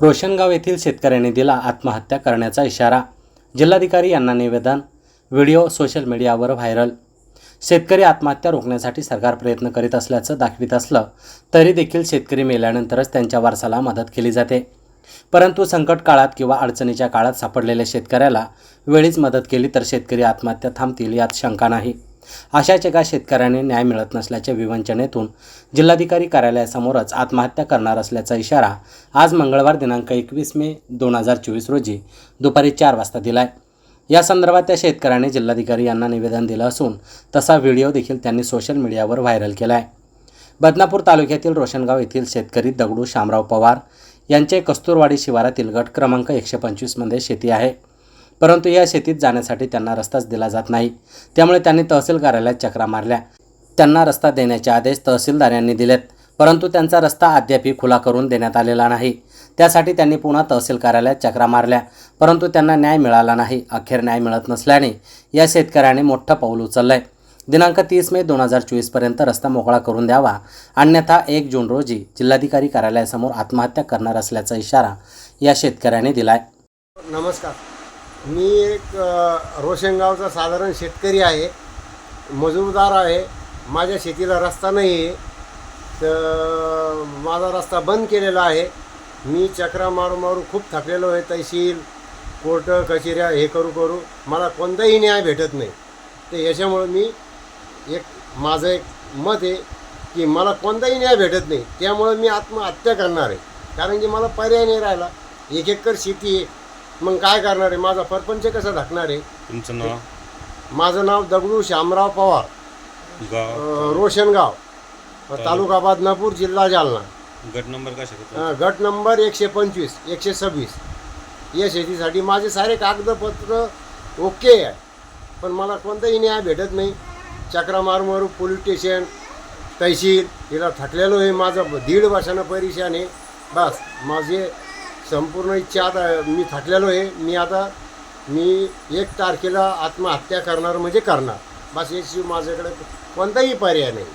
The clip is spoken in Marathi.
रोशनगाव येथील शेतकऱ्यांनी दिला आत्महत्या करण्याचा इशारा. जिल्हाधिकारी यांना निवेदन. व्हिडिओ सोशल मीडियावर व्हायरल. शेतकरी आत्महत्या रोखण्यासाठी सरकार प्रयत्न करीत असल्याचं दाखवित असलं तरी देखील शेतकरी मेल्यानंतरच त्यांच्या वारसाला मदत केली जाते. परंतु संकट काळात किंवा अडचणीच्या काळात सापडलेल्या शेतकऱ्याला वेळीच मदत केली तर शेतकरी आत्महत्या थांबतील यात शंका नाही. अशाच एका शेतकऱ्याने न्याय मिळत नसल्याच्या विवंचनेतून जिल्हाधिकारी कार्यालयासमोरच आत्महत्या करणार असल्याचा इशारा आज मंगळवार दिनांक एकवीस मे दोन हजार चोवीस रोजी दुपारी चार वाजता दिलाय. या संदर्भात त्या शेतकऱ्याने जिल्हाधिकारी यांना निवेदन दिलं असून तसा व्हिडिओ देखील त्यांनी सोशल मीडियावर व्हायरल केला आहे बदनापूर तालुक्यातील रोशनगाव येथील शेतकरी दगडू शामराव पवार यांचे कस्तुरवाडी शिवारातील गट क्रमांक एकशे पंचवीसमध्ये शेती आहे. परंतु या शेतीत जाण्यासाठी त्यांना रस्ताच दिला जात नाही. त्यामुळे त्यांनी तहसील कार्यालयात चक्रा मारल्या. त्यांना रस्ता देण्याचे आदेश तहसीलदार यांनी दिलेत. परंतु त्यांचा रस्ता अद्यापही खुला करून देण्यात आलेला नाही. त्यासाठी त्यांनी पुन्हा तहसील कार्यालयात चक्रा मारल्या. परंतु त्यांना न्याय मिळाला नाही. अखेर न्याय मिळत नसल्याने या शेतकऱ्याने मोठं पाऊल उचललंय. दिनांक तीस मे दोन हजार चोवीसपर्यंत रस्ता मोकळा करून द्यावा. अन्यथा एक जून रोजी जिल्हाधिकारी कार्यालयासमोर आत्महत्या करणार असल्याचा इशारा या शेतकऱ्याने दिलाय. नमस्कार. मी एक रोशनगावचा साधारण शेतकरी आहे मजूरदार आहे माझ्या शेतीला रस्ता नाही आहे तर माझा रस्ता बंद केलेला आहे. मी चक्रा मारू मारू खूप थकलेलो आहे तहसील कोर्ट कचेऱ्या हे करू करू मला कोणताही न्याय भेटत नाही. तर याच्यामुळं मी एक माझं एक मत आहे की मला कोणताही न्याय भेटत नाही. त्यामुळं मी आत्महत्या करणार आहे. कारण की मला पर्याय नाही राहिला. एक एकर शेती आहे. मग काय करणार आहे? माझा परपंच कसा धाकणार आहे? तुमचं नाव? माझं नाव दगडू श्यामराव पवार. गाव? अं, रोशनगाव तालुका बदनापूर जिल्हा जालना. गट नंबर काय शकतो अं, गट नंबर एकशे पंचवीस एकशे सव्वीस. या शेतीसाठी माझे सारे कागदपत्र ओके आहे. पण मला कोणताही न्याय भेटत नाही. चक्रा मारू मारू पोलीस स्टेशन तहसील हिला थकलेलो आहे. माझं दीड वर्षानं आहे. बस माझे संपूर्ण इच्छा आता मी थकलेलो आहे. मी आता मी एक तारखेला आत्महत्या करणार म्हणजे करणार. बस याशिवाय माझ्याकडे कोणताही पर्याय नाही.